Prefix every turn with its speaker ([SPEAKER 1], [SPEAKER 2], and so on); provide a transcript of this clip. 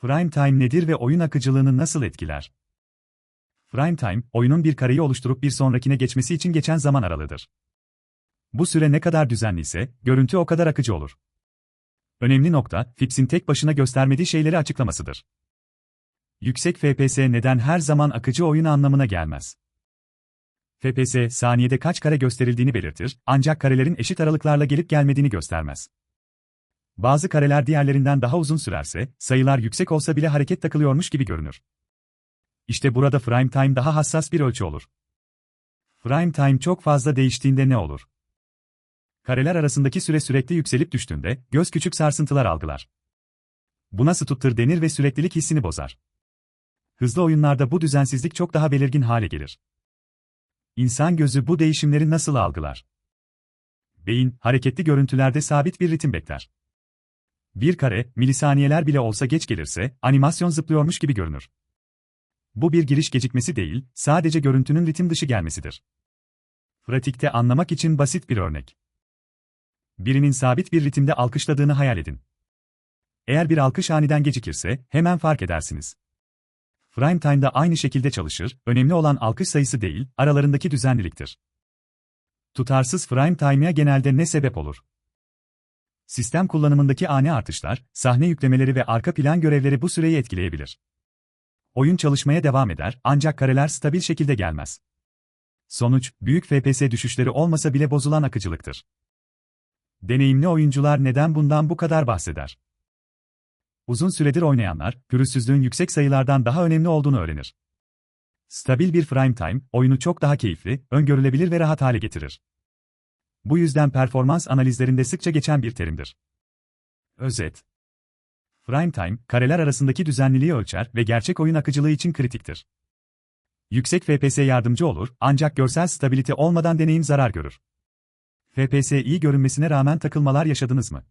[SPEAKER 1] Prime time nedir ve oyun akıcılığını nasıl etkiler? Prime time, oyunun bir kareyi oluşturup bir sonrakine geçmesi için geçen zaman aralığıdır. Bu süre ne kadar düzenli ise, görüntü o kadar akıcı olur. Önemli nokta, Fips'in tek başına göstermediği şeyleri açıklamasıdır. Yüksek FPS neden her zaman akıcı oyun anlamına gelmez. FPS, saniyede kaç kare gösterildiğini belirtir, ancak karelerin eşit aralıklarla gelip gelmediğini göstermez. Bazı kareler diğerlerinden daha uzun sürerse, sayılar yüksek olsa bile hareket takılıyormuş gibi görünür. İşte burada frame time daha hassas bir ölçü olur. Frame time çok fazla değiştiğinde ne olur? Kareler arasındaki süre sürekli yükselip düştüğünde, göz küçük sarsıntılar algılar. Buna stutter denir ve süreklilik hissini bozar. Hızlı oyunlarda bu düzensizlik çok daha belirgin hale gelir. İnsan gözü bu değişimleri nasıl algılar? Beyin, hareketli görüntülerde sabit bir ritim bekler. Bir kare, milisaniyeler bile olsa geç gelirse, animasyon zıplıyormuş gibi görünür. Bu bir giriş gecikmesi değil, sadece görüntünün ritim dışı gelmesidir. Pratikte anlamak için basit bir örnek. Birinin sabit bir ritimde alkışladığını hayal edin. Eğer bir alkış aniden gecikirse, hemen fark edersiniz. Prime time'da aynı şekilde çalışır, önemli olan alkış sayısı değil, aralarındaki düzenliliktir. Tutarsız prime time'ya genelde ne sebep olur? Sistem kullanımındaki ani artışlar, sahne yüklemeleri ve arka plan görevleri bu süreyi etkileyebilir. Oyun çalışmaya devam eder, ancak kareler stabil şekilde gelmez. Sonuç, büyük FPS düşüşleri olmasa bile bozulan akıcılıktır. Deneyimli oyuncular neden bundan bu kadar bahseder? Uzun süredir oynayanlar, pürüzsüzlüğün yüksek sayılardan daha önemli olduğunu öğrenir. Stabil bir frame time, oyunu çok daha keyifli, öngörülebilir ve rahat hale getirir. Bu yüzden performans analizlerinde sıkça geçen bir terimdir. Özet Frame time, kareler arasındaki düzenliliği ölçer ve gerçek oyun akıcılığı için kritiktir. Yüksek FPS yardımcı olur, ancak görsel stabilite olmadan deneyim zarar görür. FPS iyi görünmesine rağmen takılmalar yaşadınız mı?